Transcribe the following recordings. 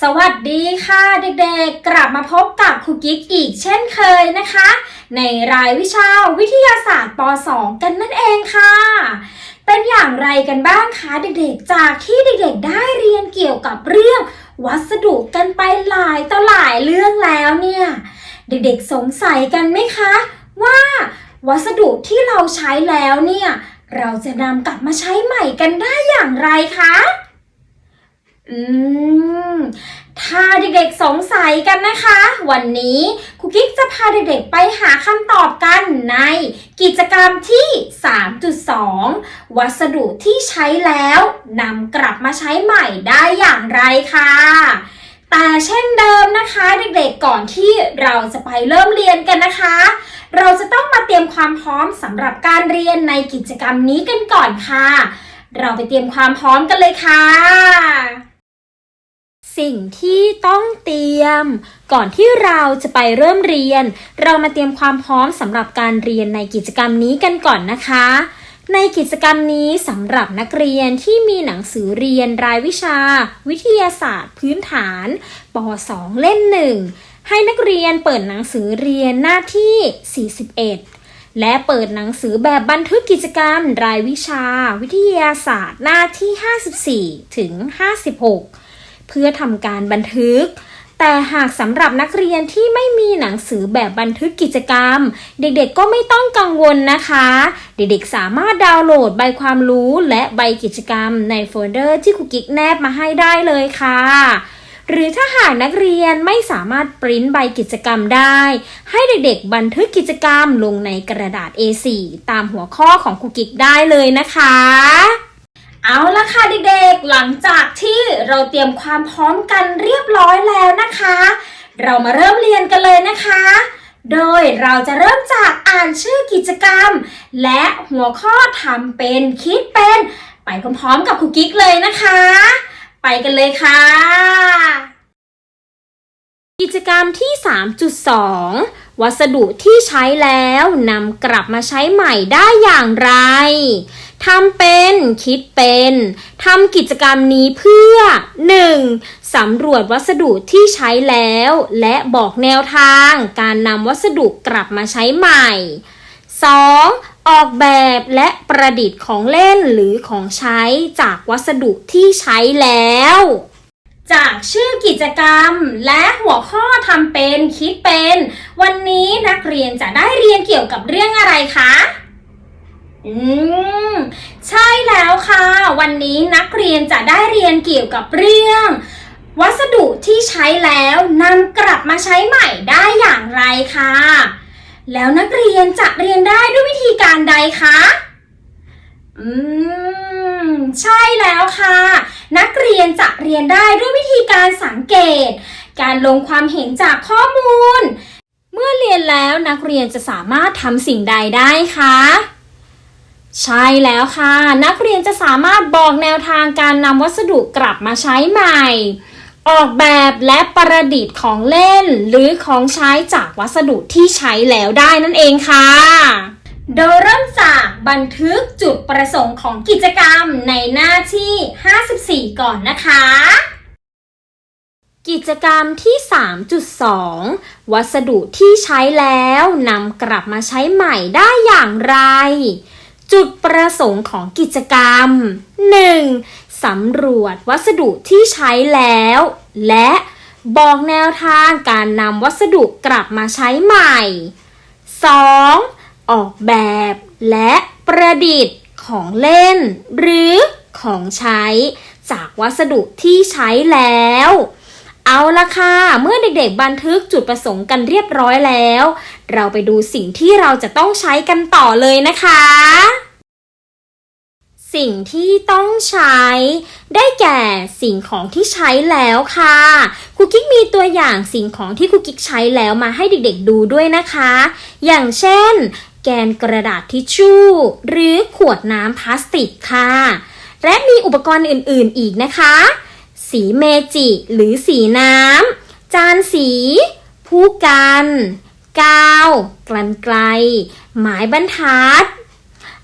สวัสดีค่ะเด็กๆ กลับมาพบกับครูกิ๊กอีกเช่นเคยนะคะ ในรายวิชาวิทยาศาสตร์ป .2 กันนั่นเองค่ะ เป็นอย่างไรกันบ้างคะเด็กๆ จากที่เด็กๆ ได้เรียนเกี่ยวกับเรื่องวัสดุกันไปหลายต่อหลายเรื่องแล้วเนี่ย เด็กๆสงสัยกันไหมคะ ว่าวัสดุที่เราใช้แล้วเนี่ย เราจะนำกลับมาใช้ใหม่กันได้อย่างไรคะ อืม ถ้าเด็กๆสงสัยกันนะคะ วันนี้ครูกิ๊กจะพาเด็กๆไปหาคำตอบกันในกิจกรรมที่ 3.2 วัสดุที่ใช้แล้วนำกลับมาใช้ใหม่ได้อย่างไรค่ะ แต่เช่นเดิมนะคะเด็กๆก่อนที่เราจะไปเริ่มเรียนกันนะคะ เราจะต้องมาเตรียมความพร้อมสำหรับการเรียนในกิจกรรมนี้กันก่อนค่ะ เราไปเตรียมความพร้อมกันเลยค่ะ สิ่งที่ต้องเตรียม ก่อนที่เราจะไปเริ่มเรียน เรามาเตรียมความพร้อมสำหรับการเรียนในกิจกรรมนี้กันก่อนนะคะ ในกิจกรรมนี้สำหรับนักเรียนที่มีหนังสือเรียนรายวิชา วิทยาศาสตร์ พื้นฐานป .2 เล่มหนึ่งให้นักเรียนเปิดหนังสือเรียนหน้าที่ 41 และเปิดหนังสือแบบบันทึกกิจกรรม รายวิชา วิทยาศาสตร์หน้าที่ 54 ถึง 56 เพื่อทำการบันทึก แต่หากสำหรับนักเรียนที่ไม่มีหนังสือแบบบันทึกกิจกรรม เด็กๆก็ไม่ต้องกังวลนะคะ เด็กๆสามารถดาวน์โหลดใบความรู้และใบกิจกรรมในโฟลเดอร์ที่ครูกิ๊กแนบมาให้ได้เลยค่ะหรือถ้าหากนักเรียนไม่สามารถปริ้นใบกิจกรรมได้ ให้เด็กๆบันทึกกิจกรรมลงในกระดาษ A4 ตามหัวข้อของครูกิ๊กได้เลยนะคะ เอาละค่ะเด็กๆ หลังจากที่เราเตรียมความพร้อมกันเรียบร้อยแล้วนะคะ เรามาเริ่มเรียนกันเลยนะคะ โดยเราจะเริ่มจากอ่านชื่อกิจกรรม และหัวข้อทำเป็นคิดเป็น ไปพร้อมๆกับครูกิ๊กเลยนะคะ ไปกันเลยค่ะ กิจกรรมที่ 3.2 วัสดุที่ใช้แล้วนำกลับมาใช้ใหม่ได้อย่างไร ทำเป็นคิดเป็นทำกิจกรรมนี้เพื่อ 1. สำรวจวัสดุที่ใช้แล้ว และบอกแนวทาง การนำวัสดุกลับมาใช้ใหม่ 2. ออกแบบและประดิษฐ์ของเล่นหรือของใช้จากวัสดุที่ใช้แล้ว จากชื่อกิจกรรมและหัวข้อทำเป็นคิดเป็น วันนี้นักเรียนจะได้เรียนเกี่ยวกับเรื่องอะไรคะ อืมใช่แล้วค่ะ วันนี้นักเรียนจะได้เรียนเกี่ยวกับเรื่อง วัสดุที่ใช้แล้วนำกลับมาใช้ใหม่ได้อย่างไรค่ะ แล้วนักเรียนจะเรียนได้ด้วยวิธีการใดคะอืมใช่แล้วค่ะ นักเรียนจะเรียนได้ด้วยวิธีการสังเกต การลงความเห็นจากข้อมูล เมื่อเรียนแล้วนักเรียนจะสามารถทำสิ่งใดได้คะ ใช่แล้วค่ะ นักเรียนจะสามารถบอกแนวทางการนำวัสดุกลับมาใช้ใหม่ ออกแบบและประดิษฐ์ของเล่น หรือของใช้จากวัสดุที่ใช้แล้วได้นั่นเองค่ะ โดยเริ่มจากบันทึกจุดประสงค์ของกิจกรรมในหน้าที่ 54 ก่อนนะคะ กิจกรรมที่ 3.2 วัสดุที่ใช้แล้วนำกลับมาใช้ใหม่ได้อย่างไร จุดประสงค์ของกิจกรรม 1. สำรวจวัสดุที่ใช้แล้ว และบอกแนวทางการนำวัสดุกลับมาใช้ใหม่ 2. ออกแบบและประดิษฐ์ของเล่น หรือของใช้จากวัสดุที่ใช้แล้ว เอาละค่ะ เมื่อเด็กๆบันทึกจุดประสงค์กันเรียบร้อยแล้ว เราไปดูสิ่งที่เราจะต้องใช้กันต่อเลยนะคะ สิ่งที่ต้องใช้ ได้แก่สิ่งของที่ใช้แล้วค่ะครูกิ๊กมีตัวอย่างสิ่งของที่ครูกิ๊กใช้แล้วมาให้เด็กๆดูด้วยนะคะ อย่างเช่น แกนกระดาษทิชชู่ หรือขวดน้ำพลาสติกค่ะ และมีอุปกรณ์อื่นๆอีกนะคะ สีเมจิหรือสีน้ำ จานสี ผู้กัน กาว กลันไกล หมายบรรทัด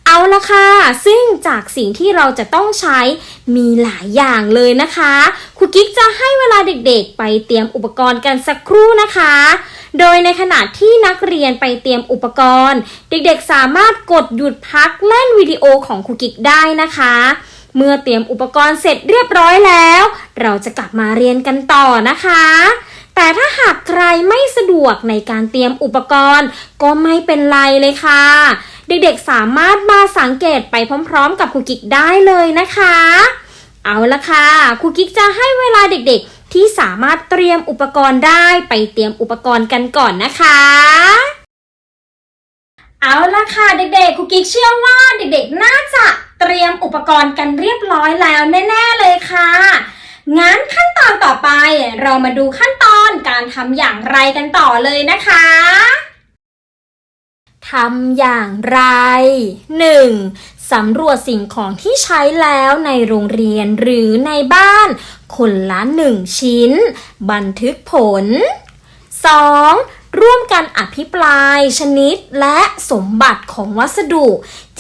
เอาละค่ะ ซึ่งจากสิ่งที่เราจะต้องใช้มีหลายอย่างเลยนะคะครูกิ๊กจะให้เวลาเด็กๆ ไปเตรียมอุปกรณ์กันสักครู่นะคะ โดยในขณะที่นักเรียนไปเตรียมอุปกรณ์ เด็กๆ สามารถกดหยุดพักเล่นวิดีโอของครูกิ๊กได้นะคะ เมื่อเตรียมอุปกรณ์เสร็จเรียบร้อยแล้ว เราจะกลับมาเรียนกันต่อนะคะ แต่ถ้าหากใครไม่สะดวกในการเตรียมอุปกรณ์ ก็ไม่เป็นไรเลยค่ะ เด็กๆสามารถมาสังเกตไปพร้อมๆ กับครูกิ๊กได้เลยนะคะ เอาละค่ะครูกิ๊กจะให้เวลาเด็กๆ ที่สามารถเตรียมอุปกรณ์ได้ไปเตรียมอุปกรณ์กันก่อนนะคะ เอาละค่ะเด็กๆครูกิ๊กเชื่อว่าเด็กๆน่าจะเตรียมอุปกรณ์กันเรียบร้อยแล้วแน่ๆเลยค่ะ งั้นขั้นตอนต่อไปเรามาดูขั้นตอนการทำอย่างไรกันต่อเลยนะคะทำอย่างไร 1. สำรวจสิ่งของที่ใช้แล้วในโรงเรียนหรือในบ้าน คนละหนึ่งชิ้น บันทึกผล 2. ร่วมกันอภิปรายชนิดและสมบัติของวัสดุ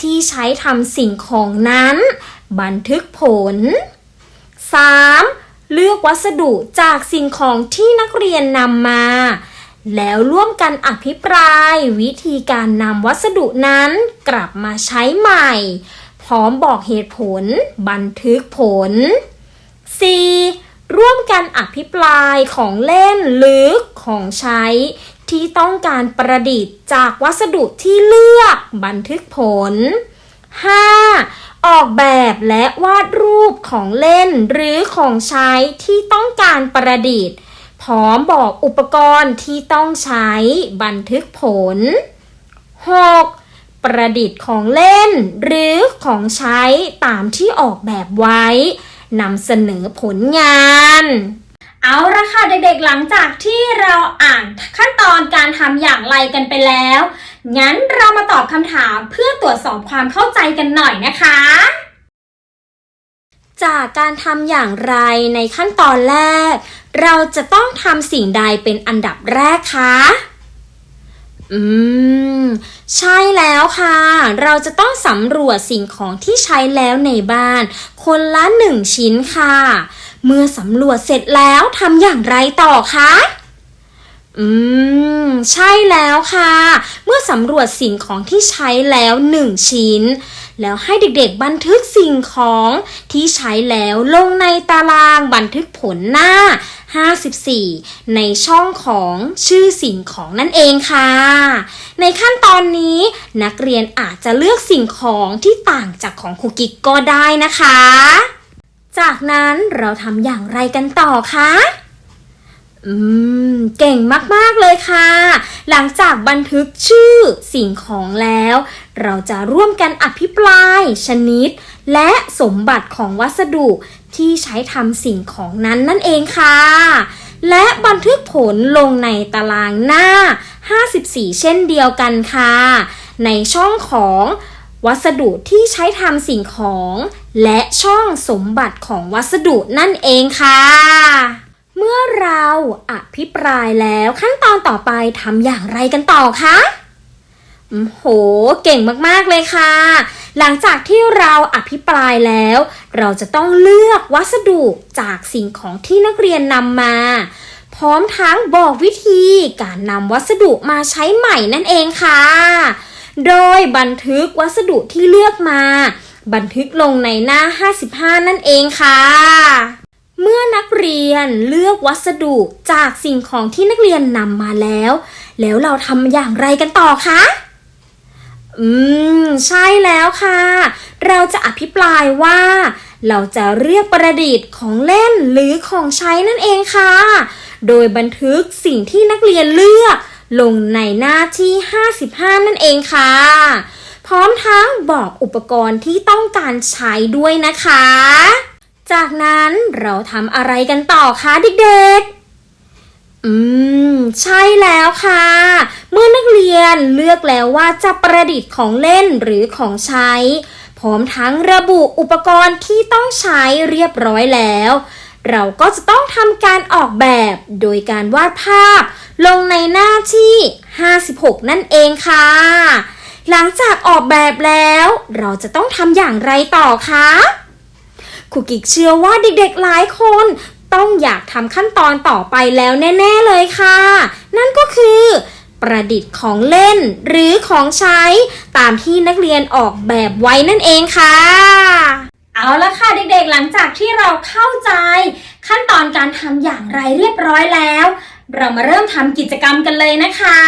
ที่ใช้ทำสิ่งของนั้น บันทึกผล 3. เลือกวัสดุจากสิ่งของที่นักเรียนนำมา แล้วร่วมกันอภิปรายวิธีการนำวัสดุนั้นกลับมาใช้ใหม่ พร้อมบอกเหตุผล บันทึกผล 4. ร่วมกันอภิปรายของเล่นหรือของใช้ ที่ต้องการประดิษฐ์จากวัสดุที่เลือกบันทึกผล 5. ออกแบบและวาดรูปของเล่นหรือของใช้ที่ต้องการประดิษฐ์ พร้อมบอกอุปกรณ์ที่ต้องใช้บันทึกผล 6. ประดิษฐ์ของเล่นหรือของใช้ตามที่ออกแบบไว้นำเสนอผลงาน เอาละค่ะเด็กๆหลังจากที่เราอ่านขั้นตอนการทำอย่างไรกันไปแล้ว งั้นเรามาตอบคำถามเพื่อตรวจสอบความเข้าใจกันหน่อยนะคะ จากการทำอย่างไรในขั้นตอนแรก เราจะต้องทำสิ่งใดเป็นอันดับแรกคะอืม ใช่แล้วค่ะ เราจะต้องสำรวจสิ่งของที่ใช้แล้วในบ้าน คนละหนึ่งชิ้นค่ะ เมื่อสำรวจเสร็จแล้วทำอย่างไรต่อคะ อืม ใช่แล้วค่ะ เมื่อสำรวจสิ่งของที่ใช้แล้วหนึ่งชิ้น แล้วให้เด็กๆบันทึกสิ่งของที่ใช้แล้วลงในตารางบันทึกผลหน้า 54 ในช่องของชื่อสิ่งของนั่นเองค่ะ ในขั้นตอนนี้นักเรียนอาจจะเลือกสิ่งของที่ต่างจากของครูกิกก็ได้นะคะ จากนั้นเราทำอย่างไรกันต่อคะ อืม เก่งมาก ๆ เลยค่ะ หลังจากบันทึกชื่อสิ่งของแล้ว เราจะร่วมกันอภิปราย ชนิด และสมบัติของวัสดุที่ใช้ทำสิ่งของนั้นนั่นเองค่ะ และบันทึกผลลงในตารางหน้า 54 เช่นเดียวกันค่ะ ในช่องของ วัสดุที่ใช้ทำสิ่งของ และช่องสมบัติของวัสดุนั่นเองค่ะ เมื่อเราอภิปรายแล้วขั้นตอนต่อไปทำอย่างไรกันต่อคะอืมโห เก่งมาก ๆ เลยค่ะ หลังจากที่เราอภิปรายแล้ว เราจะต้องเลือกวัสดุจากสิ่งของที่นักเรียนนำมา พร้อมทั้งบอกวิธีการนำวัสดุมาใช้ใหม่นั่นเองค่ะ โดยบันทึกวัสดุที่เลือกมา บันทึกลงในหน้า 55 นั่นเองค่ะ เมื่อนักเรียนเลือกวัสดุจากสิ่งของที่นักเรียนนำมาแล้ว แล้วเราทำอย่างไรกันต่อคะอืม ใช่แล้วค่ะ เราจะอภิปรายว่า เราจะเรียกประดิษฐ์ของเล่นหรือของใช้นั่นเองค่ะ โดยบันทึกสิ่งที่นักเรียนเลือก ลงในหน้าที่ 55 นั่นเองค่ะ พร้อมทั้งบอกอุปกรณ์ที่ต้องการใช้ด้วยนะคะ จากนั้นเราทำอะไรกันต่อคะเด็กๆอืม ใช่แล้วค่ะ เมื่อนักเรียนเลือกแล้วว่าจะประดิษฐ์ของเล่นหรือของใช้ พร้อมทั้งระบุอุปกรณ์ที่ต้องใช้เรียบร้อยแล้ว เราก็จะต้องทำการออกแบบโดยการวาดภาพ ลงในหน้าที่ 56 นั่นเองค่ะ หลังจากออกแบบแล้ว เราจะต้องทำอย่างไรต่อคะครูกิกเชื่อว่าเด็กๆหลายคนต้องอยากทำขั้นตอนต่อไปแล้วแน่ ๆ เลยค่ะ นั่นก็คือ ประดิษฐ์ของเล่น หรือของใช้ตามที่นักเรียนออกแบบไว้นั่นเองค่ะ เอาละค่ะเด็กๆ หลังจากที่เราเข้าใจ ขั้นตอนการทำอย่างไรเรียบร้อยแล้ว เรามาเริ่มทำกิจกรรมกันเลยนะคะ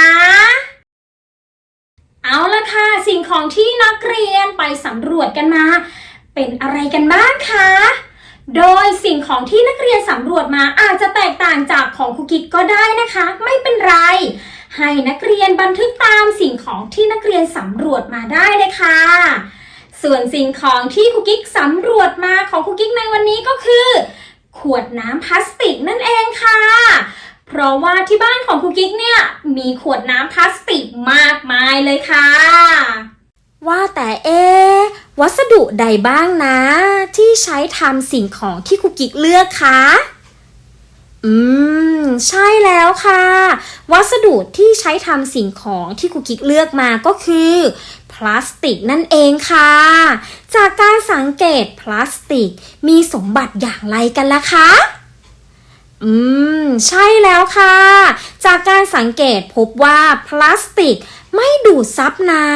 เอาละค่ะ สิ่งของที่นักเรียนไปสำรวจกันมา เป็นอะไรกันบ้างคะ โดยสิ่งของที่นักเรียนสำรวจมาอาจจะแตกต่างจากของครูกิจก็ได้นะคะ ไม่เป็นไร ให้นักเรียนบันทึกตามสิ่งของที่นักเรียนสำรวจมาได้เลยค่ะส่วนสิ่งของที่ครูกิ๊กสำรวจมาของครูกิ๊กในวันนี้ก็คือ ขวดน้ำพลาสติกนั่นเองค่ะ เพราะว่าที่บ้านของครูกิ๊กเนี่ย มีขวดน้ำพลาสติกมากมายเลยค่ะ ว่าแต่เอ วัสดุใดบ้างนะ ที่ใช้ทำสิ่งของที่ครูกิ๊กเลือกคะอืม ใช่แล้วค่ะ วัสดุที่ใช้ทำสิ่งของที่ครูกิ๊กเลือกมาก็คือพลาสติกนั่นเองค่ะ จากการสังเกตพลาสติกมีสมบัติอย่างไรกันล่ะคะ อืม ใช่แล้วค่ะ จากการสังเกตพบว่าพลาสติกไม่ดูดซับน้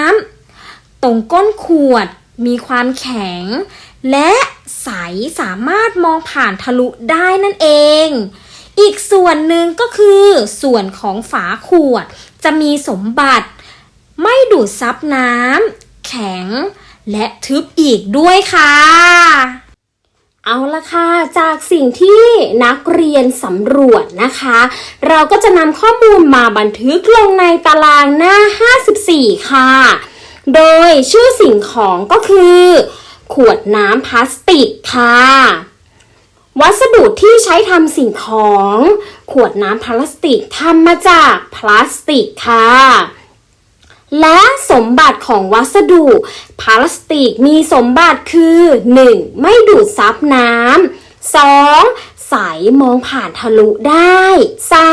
ำตรงก้นขวดมีความแข็ง และใสสามารถมองผ่านทะลุได้นั่นเอง อีกส่วนหนึ่งก็คือ ส่วนของฝาขวด จะมีสมบัติ ไม่ดูดซับน้ำแข็ง และทึบอีกด้วยค่ะ เอาละค่ะจากสิ่งที่นักเรียนสำรวจนะคะ เราก็จะนำข้อมูลมาบันทึกลงในตารางหน้า 54 ค่ะ โดยชื่อสิ่งของก็คือ ขวดน้ำพลาสติกค่ะ วัสดุที่ใช้ทำสิ่งของ ขวดน้ำพลาสติกทำมาจากพลาสติกค่ะ และสมบัติของวัสดุ พลาสติกมีสมบัติคือ 1. ไม่ดูดซับน้ำ 2. ใสมองผ่านทะลุได้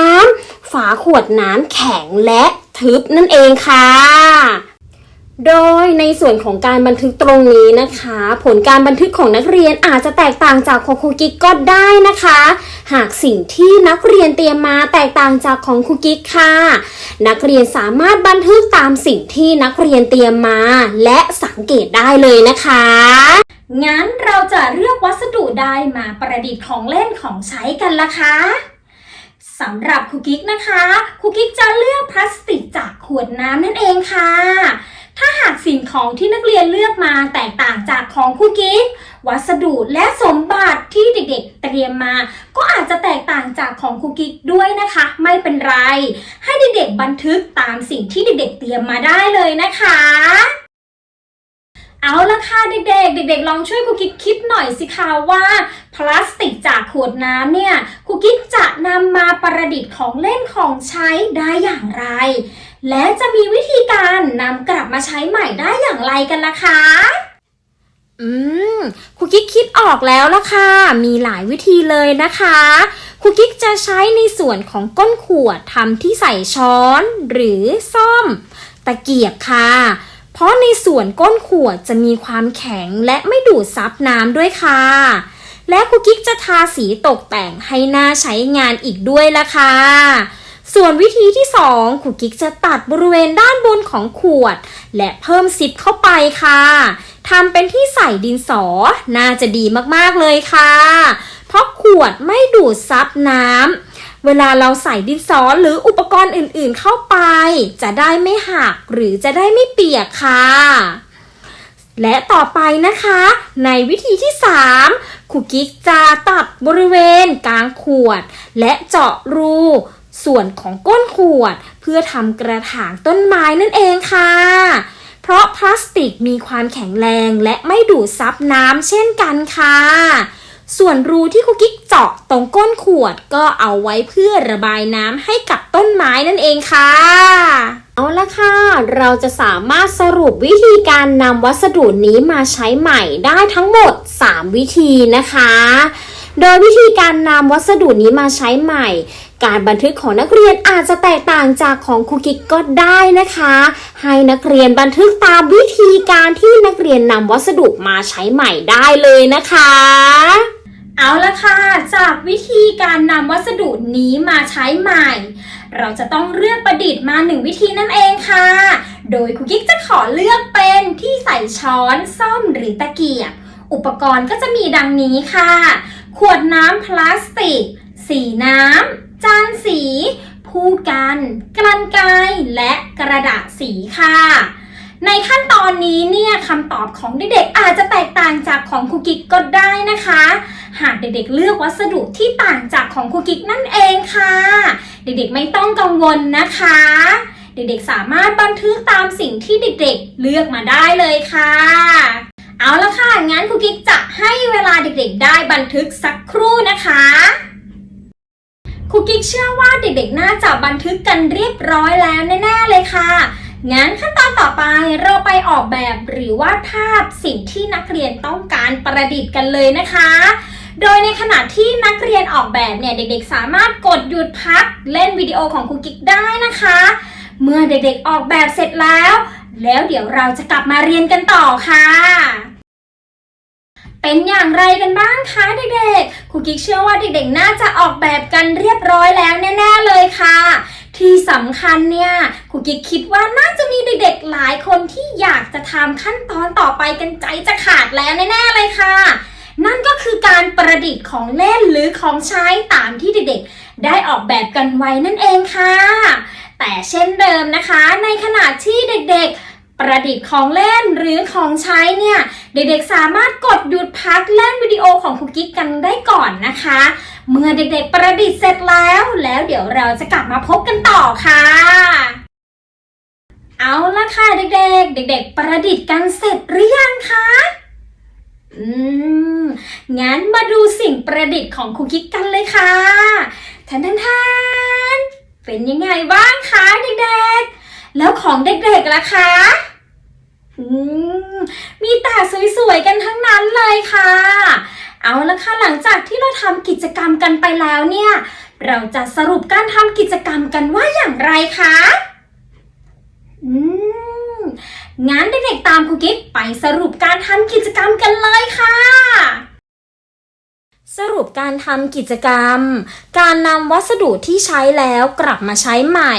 3. ฝาขวดน้ำแข็งและทึบนั่นเองค่ะ โดยในส่วนของการบันทึกตรงนี้นะคะ ผลการบันทึกของนักเรียนอาจจะแตกต่างจากของครูกิ๊กก็ได้นะคะ หากสิ่งที่นักเรียนเตรียมมาแตกต่างจากของครูกิ๊กค่ะ นักเรียนสามารถบันทึกตามสิ่งที่นักเรียนเตรียมมา และสังเกตได้เลยนะคะ งั้นเราจะเลือกวัสดุใดมาประดิษฐ์ของเล่นของใช้กันล่ะคะสำหรับครูกิ๊กนะคะครูกิ๊กจะเลือกพลาสติกจากขวดน้ำนั่นเองค่ะ ถ้าหากสิ่งของที่นักเรียนเลือกมาแตกต่างจากของครูกิ๊ก วัสดุและสมบัติที่เด็กๆ เตรียมมา ก็อาจจะแตกต่างจากของครูกิ๊กด้วยนะคะ ไม่เป็นไร ให้เด็กๆบันทึกตามสิ่งที่เด็กๆ เตรียมมาได้เลยนะคะเอาละค่ะเด็กๆ เด็ก ๆ ลองช่วยครูกิ๊กคิดหน่อยสิคะว่าพลาสติกจากขวดน้ำเนี่ยครูกิ๊กจะนำมาประดิษฐ์ของเล่นของใช้ได้อย่างไร และจะมีวิธีการนำกลับมาใช้ใหม่ได้อย่างไรกันล่ะคะ อืมครูกิ๊กคิดออกแล้วล่ะค่ะ มีหลายวิธีเลยนะคะครูกิ๊กจะใช้ในส่วนของก้นขวดทำที่ใส่ช้อนหรือซ่อม ตะเกียบค่ะ เพราะในส่วนก้นขวดจะมีความแข็งและไม่ดูดซับน้ำด้วยค่ะ และครูกิ๊กจะทาสีตกแต่งให้หน่าใช้งานอีกด้วยล่ะค่ะส่วนวิธีที่สองครูกิ๊กจะตัดบริเวณด้านบนของขวด และเพิ่มซิปเข้าไปค่ะ ทำเป็นที่ใส่ดินสอ น่าจะดีมากๆเลยค่ะ เพราะขวดไม่ดูดซับน้ำ เวลาเราใส่ดินสอหรืออุปกรณ์อื่นๆเข้าไป จะได้ไม่หักหรือจะได้ไม่เปียกค่ะ และต่อไปนะคะ ในวิธีที่ 3ครูกิ๊กจะตัดบริเวณกลางขวด และเจาะรูส่วนของก้นขวด เพื่อทำกระถางต้นไม้นั่นเองค่ะ เพราะพลาสติกมีความแข็งแรงและไม่ดูดซับน้ำเช่นกันค่ะ ส่วนรูที่ครูกิ๊กเจาะตรงก้นขวดก็เอาไว้เพื่อระบายน้ำให้กับต้นไม้นั่นเองค่ะเอาละค่ะ เราจะสามารถสรุปวิธีการนำวัสดุนี้มาใช้ใหม่ได้ทั้งหมด 3 วิธีนะคะ โดยวิธีการนำวัสดุนี้มาใช้ใหม่ การบันทึกของนักเรียนอาจจะแตกต่างจากของครูกิ๊กก็ได้นะคะ ให้นักเรียนบันทึกตามวิธีการที่นักเรียนนำวัสดุมาใช้ใหม่ได้เลยนะคะ เอาละค่ะ จากวิธีการนำวัสดุนี้มาใช้ใหม่ เราจะต้องเลือกประดิษฐ์มาหนึ่งวิธีนั่นเองค่ะ โดยครูกิ๊กจะขอเลือกเป็นที่ใส่ช้อนซ่อมหรือตะเกียบ อุปกรณ์ก็จะมีดังนี้ค่ะ ขวดน้ำพลาสติก สีน้ำ จานสี ผู้กัน กลันไกรและกระดาษสีค่ะ ในขั้นตอนนี้เนี่ยคำตอบของเด็กๆอาจจะแตกต่างจากของครูกิกก็ได้นะคะ หากเด็กๆเลือกวัสดุที่ต่างจากของครูกิกนั่นเองค่ะ เด็กๆไม่ต้องกังวลนะคะ เด็กๆสามารถบันทึกตามสิ่งที่เด็กๆเลือกมาได้เลยค่ะเอาละค่ะ งั้นครูกิ๊กจะให้เวลาเด็กๆ ได้บันทึกสักครู่นะคะ ครูกิ๊กเชื่อว่าเด็กๆ น่าจะบันทึกกันเรียบร้อยแล้วแน่ๆเลยค่ะ งั้นขั้นตอนต่อไปเราไปออกแบบหรือวาดภาพสิ่งที่นักเรียนต้องการประดิษฐ์กันเลยนะคะ โดยในขณะที่นักเรียนออกแบบเนี่ยเด็กๆ สามารถกดหยุดพักเล่นวิดีโอของครูกิ๊กได้นะคะ เมื่อเด็กๆออกแบบเสร็จแล้ว แล้วเดี๋ยวเราจะกลับมาเรียนกันต่อค่ะ เป็นอย่างไรกันบ้างคะเด็กๆ ครูกิ๊กเชื่อว่าเด็กๆ น่าจะออกแบบกันเรียบร้อยแล้วแน่ๆเลยค่ะ ที่สำคัญเนี่ยครูกิ๊กคิดว่าน่าจะมีเด็กๆ หลายคนที่อยากจะทำขั้นตอนต่อไปกันใจจะขาดแล้วแน่ๆเลยค่ะ นั่นก็คือการประดิษฐ์ของเล่นหรือของใช้ตามที่เด็กๆ ได้ออกแบบกันไว้นั่นเองค่ะ แต่เช่นเดิมนะคะ ในขณะที่เด็กๆ ประดิษฐ์ของเล่นหรือของใช้เนี่ย เด็กๆสามารถกดหยุดพักเล่นวิดีโอของคุกกิ๊กกันได้ก่อนนะคะ เมื่อเด็กๆประดิษฐ์เสร็จแล้ว แล้วเดี๋ยวเราจะกลับมาพบกันต่อค่ะ เอาละค่ะเด็กๆ เด็ก ๆ ประดิษฐ์กันเสร็จหรือยังคะอืมงั้นมาดูสิ่งประดิษฐ์ของคุกกิ๊กกันเลยค่ะทันทันทันเป็นยังไงบ้างคะเด็กๆ แล้วของเด็กๆล่ะคะอืมมีแต่สวยๆกันทั้งนั้นเลยค่ะ เอาละค่ะหลังจากที่เราทำกิจกรรมกันไปแล้วเนี่ย เราจะสรุปการทำกิจกรรมกันว่าอย่างไรคะอืมงั้นเด็กๆตามครูกิ๊กไปสรุปการทำกิจกรรมกันเลยค่ะ สรุปการทำกิจกรรม การนำวัสดุที่ใช้แล้วกลับมาใช้ใหม่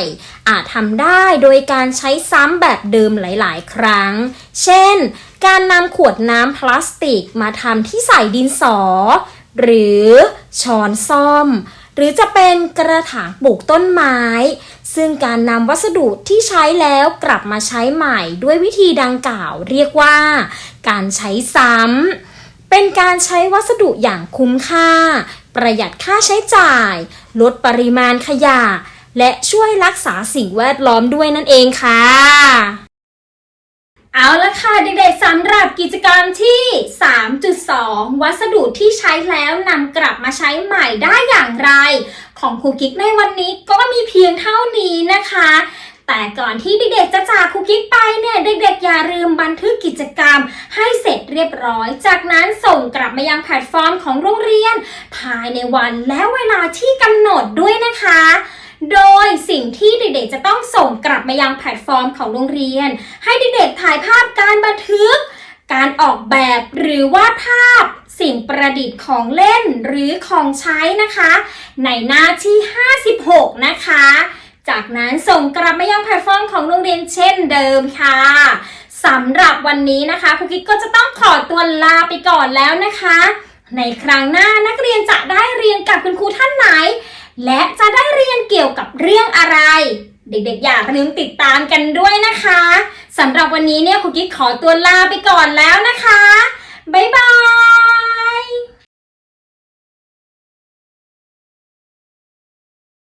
อาจทำได้โดยการใช้ซ้ำแบบเดิมหลาย ๆ ครั้ง เช่น การนำขวดน้ำพลาสติกมาทำที่ใส่ดินสอ หรือช้อนซ่อม หรือจะเป็นกระถางปลูกต้นไม้ ซึ่งการนำวัสดุที่ใช้แล้วกลับมาใช้ใหม่ด้วยวิธีดังกล่าวเรียกว่า การใช้ซ้ำ เป็นการใช้วัสดุอย่างคุ้มค่า ประหยัดค่าใช้จ่าย ลดปริมาณขยะ และช่วยรักษาสิ่งแวดล้อมด้วยนั่นเองค่ะ เอาละค่ะเด็กๆสำหรับกิจกรรมที่ 3.2 วัสดุที่ใช้แล้วนำกลับมาใช้ใหม่ได้อย่างไร ของครูกิ๊กในวันนี้ก็มีเพียงเท่านี้นะคะ แต่ก่อนที่เด็กๆจะจากครูกิ๊กไปเนี่ยเด็กๆอย่าลืมบันทึกกิจกรรม ให้เสร็จเรียบร้อย จากนั้นส่งกลับมายังแพลตฟอร์มของโรงเรียน ภายในวันและเวลาที่กำหนดด้วยนะคะ โดยสิ่งที่เด็กๆจะต้องส่งกลับมายังแพลตฟอร์มของโรงเรียน ให้เด็กๆถ่ายภาพการบันทึก การออกแบบหรือวาดภาพสิ่งประดิษฐ์ของเล่นหรือของใช้นะคะ ในหน้าที่ 56 นะคะ จากนั้นส่งกลับมายังแพลตฟอร์มของโรงเรียนเช่นเดิมค่ะสำหรับวันนี้นะคะครูกิ๊กก็จะต้องขอตัวลาไปก่อนแล้วนะคะ ในครั้งหน้านักเรียนจะได้เรียนกับคุณครูท่านไหน และจะได้เรียนเกี่ยวกับเรื่องอะไร เด็กๆอย่าลืมติดตามกันด้วยนะคะสำหรับวันนี้เนี่ยครูกิ๊กขอตัวลาไปก่อนแล้วนะคะบ๊ายบาย